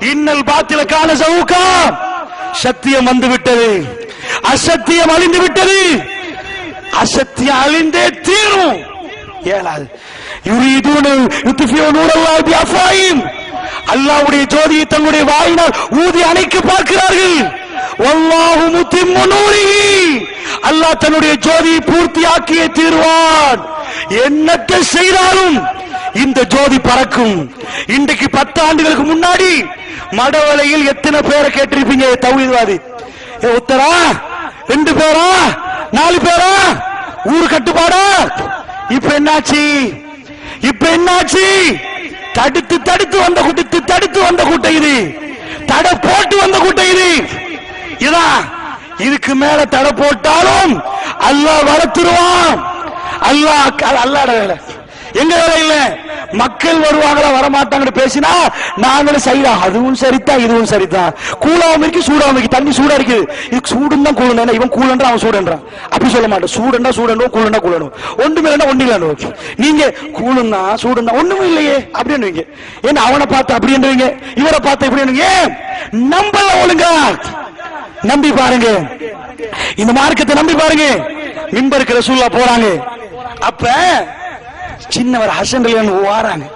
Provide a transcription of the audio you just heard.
இன்னல் பாத்தில கால சவுக்கா. சத்தியம் வந்து விட்டது அசத்தியம் அழிந்து விட்டது. அசத்தியம் அழிந்தே தீரும். ஏழாது. யுரீதுன யுத்ஃபியூ நூரல்லாஹி பிஅஃவாஹிம் அல்லாஹ்வுடைய ஜோதியை தங்களுடைய வாயினால் ஊதி அணைக்க பார்க்கிறார்கள். வல்லாஹு முத்திம்மு நூரிஹி. அல்லாஹ் தன்னுடைய ஜோதியை பூர்த்தியாக்கியே தீர்வான். என்னத்தை செய்தாலும் இந்த ஜோதி பறக்கும். இன்றைக்கு பத்து ஆண்டுகளுக்கு முன்னாடி மடவலையில் எத்தனை பேரை கேட்டிருப்பீங்க? தௌஹீத்வாதி. உத்தரா? ரெண்டு பேரா? நாலு பேரா? ஊர் கட்டுப்பாடா? இப்ப என்னாச்சு? இப்ப என்னாச்சு? தடுத்து தடுத்து வந்த கூட்டத்து தடுத்து வந்த கூட்டம் இது. தடை போட்டு வந்த கூட்டம் இது. இதான் இதுக்கு மேல தடை போட்டாலும் அல்லாஹ் வளர்த்துருவான். அல்லாஹ் அல்லாட வேலை. எங்க வேலை இல்ல மக்கள் வருவாங்களா வரமாட்டாங்கன்னு பேசினா நாங்களும் சரிதா அதுவும் சரிதான் இதுவும் சரிதான். கூலாவும் இருக்கு சூடாவும் இருக்கு தண்ணி சூடா இருக்குது. இது சூடும் தான் கூலன் இவன் கூலன்றா அவன் சூடன்றான் அப்படி சொல்ல மாட்டேன் சூடண்டா சூடணும் கூலண்டா கூலணும் ஒன்றுமே இல்லைன்னா ஒண்ணு இல்லைன்னு நீங்க கூலுன்னா சூடுனா ஒண்ணுமே இல்லையே. அப்படின்னுவீங்க. ஏன்னா அவனை பார்த்து அப்படின்றீங்க இவரை பார்த்து இப்படி ஏன்? நம்பல ஒழுங்கா. நம்பி பாருங்க. இந்த மார்க்கத்தை நம்பி பாருங்க. மின்பருக்கு ரசூல்லா போறாங்க. அப்ப சின்னவர் ஹசன் ரலியல்லாஹு வாராங்க